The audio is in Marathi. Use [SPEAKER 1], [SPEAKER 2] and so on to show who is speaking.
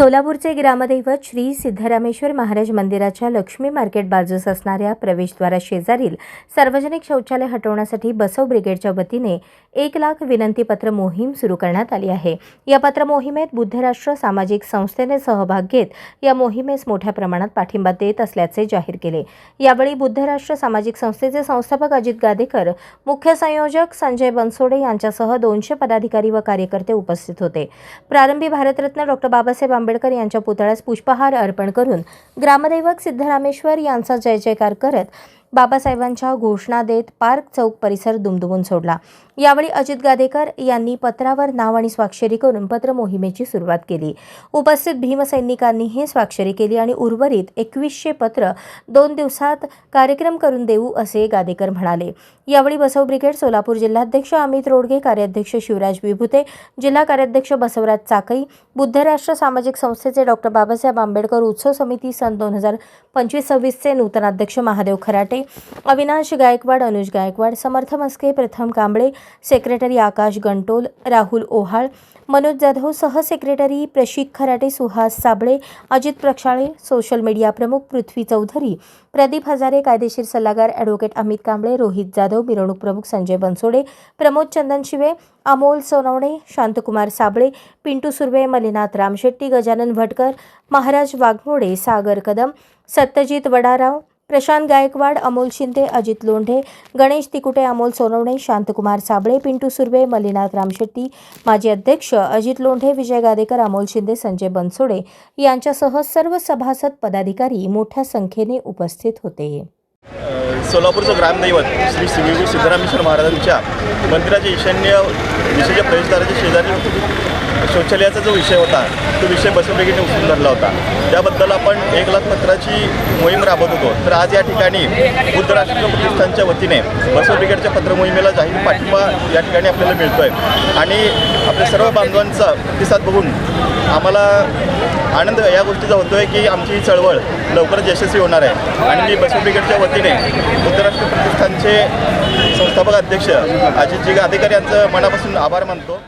[SPEAKER 1] सोलापूरचे ग्रामदैवत श्री सिद्धरामेश्वर महाराज मंदिराच्या लक्ष्मी मार्केट बाजूस असणाऱ्या प्रवेशद्वारा शेजारील सार्वजनिक शौचालय हटवण्यासाठी बसव ब्रिगेडच्या वतीने एक लाख विनंतीपत्र मोहीम सुरू करण्यात आली आहे. या पत्र मोहिमेत बुद्धराष्ट्र सामाजिक संस्थेने सहभाग घेत या मोहिमेस मोठ्या प्रमाणात पाठिंबा देत असल्याचे जाहीर केले. यावेळी बुद्धराष्ट्र सामाजिक संस्थेचे संस्थापक अजित गादेकर मुख्य संयोजक संजय बनसोडे यांच्यासह दोनशे पदाधिकारी व कार्यकर्ते उपस्थित होते. प्रारंभी भारतरत्न डॉक्टर बाबासाहेब आंबेडकर यांच्या पुतळ्यास पुष्पहार अर्पण करून ग्रामदैवक सिद्धरामेश्वर यांचा जय जयकार करत बाबासाहेबांच्या घोषणा देत पार्क चौक परिसर दुमदुमून सोडला. यावेळी अजित गादेकर यांनी पत्रावर नाव आणि स्वाक्षरी करून पत्र मोहिमेची सुरुवात केली. उपस्थित भीमसैनिकांनीही स्वाक्षरी केली आणि उर्वरित एकवीसशे पत्र दोन दिवसात कार्यक्रम करून देऊ असे गादेकर म्हणाले. यावेळी बसव ब्रिगेड सोलापूर जिल्हाध्यक्ष अमित रोडगे कार्याध्यक्ष शिवराज विभुते जिल्हा कार्याध्यक्ष बसवराज चाकई बुद्धराष्ट्र सामाजिक संस्थेचे डॉक्टर बाबासाहेब आंबेडकर उत्सव समिती सन दोन हजार पंचवीस सव्वीसचे नूतनाध्यक्ष महादेव खराटे अविनाश गायकवाड अनुज गायकवाड समर्थ मस्के प्रथम कांबळे सेक्रेटरी आकाश गंटोल राहुल ओहाळ मनोज जाधव सहसेक्रेटरी प्रशिक खराटे सुहास साबळे अजित प्रक्षाळे सोशल मीडिया प्रमुख पृथ्वी चौधरी प्रदीप हजारे कायदेशीर सल्लागार ॲडव्होकेट अमित कांबळे रोहित जाधव मिरवणूक प्रमुख संजय बनसोडे प्रमोद चंदन शिवे अमोल सोनवणे शांतकुमार साबळे पिंटू सुर्वे मलिनाथ रामशेट्टी गजानन भटकर महाराज वाघमोडे सागर कदम सत्यजित वडाराव प्रशांत गायकवाड अमोल शिंदे अजित लोंढे गणेश तिकुटे अमोल सोनवणे शांतकुमार साबळे पिंटू सुर्वे मल्लीनाथ रामशेट्टी माजी अध्यक्ष अजित लोंढे विजय गादेकर अमोल शिंदे संजय बनसोडे यांच्यासह सर्व सभासद पदाधिकारी मोठ्या संख्येने उपस्थित होते.
[SPEAKER 2] सोलापूरचं ग्रामदैवत श्री श्री सिद्धरामेश्वर महाराजांच्या मंदिराच्या ईशान्य दिशेच्या प्रवेशद्वाराच्या शेजारी शौचालयाचा जो विषय होता तो विषय बसवब्रिगेडने उचलून धरला होता. त्याबद्दल आपण एक लाख पत्राची मोहीम राबवत होतो. तर आज या ठिकाणी बुद्ध राष्ट्र प्रतिष्ठानच्या वतीने बसव ब्रिगेडच्या पत्र मोहिमेला जाहीर पाठिंबा या ठिकाणी आपल्याला मिळतो आहे आणि आपल्या सर्व बांधवांचा प्रतिसाद बघून आम्हाला आनंद या गोष्टीचा होतो आहे की आमची ही चळवळ लवकरच यशस्वी होणार आहे. आणि मी बसव ब्रिगेडच्या वतीने उत्तरराष्ट्र प्रतिष्ठानचे संस्थापक अध्यक्ष अजितजी अधिकारी यांचं मनापासून आभार मानतो.